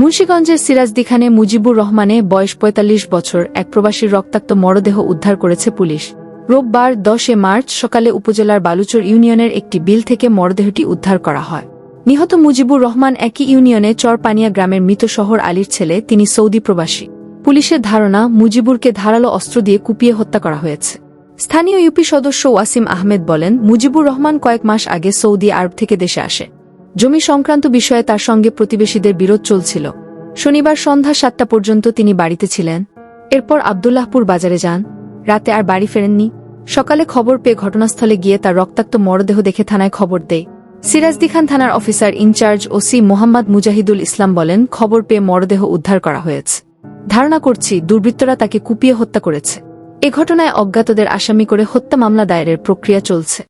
মুন্সীগঞ্জের সিরাজদিখানে মুজিবুর রহমানে বয়স ৪৫ বছর এক প্রবাসীর রক্তাক্ত মরদেহ উদ্ধার করেছে পুলিশ। রোববার দশে মার্চ সকালে উপজেলার বালুচর ইউনিয়নের একটি বিল থেকে মরদেহটি উদ্ধার করা হয়। নিহত মুজিবুর রহমান একই ইউনিয়নে চরপানিয়া গ্রামের মৃত শহর আলীর ছেলে, তিনি সৌদি প্রবাসী। পুলিশের ধারণা, মুজিবুরকে ধারালো অস্ত্র দিয়ে কুপিয়ে হত্যা করা হয়েছে। স্থানীয় ইউপি সদস্য ওয়াসিম আহমেদ বলেন, মুজিবুর রহমান কয়েক মাস আগে সৌদি আরব থেকে দেশে আসে। জমি সংক্রান্ত বিষয়ে তার সঙ্গে প্রতিবেশীদের বিরোধ চলছিল। শনিবার সন্ধ্যা সাতটা পর্যন্ত তিনি বাড়িতে ছিলেন। এরপর আবদুল্লাহপুর বাজারে যান। রাতে আর বাড়ি ফেরেননি। সকালে খবর পেয়ে ঘটনাস্থলে গিয়ে তার রক্তাক্ত মরদেহ দেখে থানায় খবর দেয়। সিরাজদিখান থানার officer in charge OC Mohammad Mujahidul Islam বলেন, খবর পেয়ে মরদেহ উদ্ধার করা হয়েছে। ধারণা করছি, দুর্বৃত্তরা তাকে কুপিয়ে হত্যা করেছে। এ ঘটনায় অজ্ঞাতদের আসামি করে হত্যা মামলা দায়েরের প্রক্রিয়া চলছে।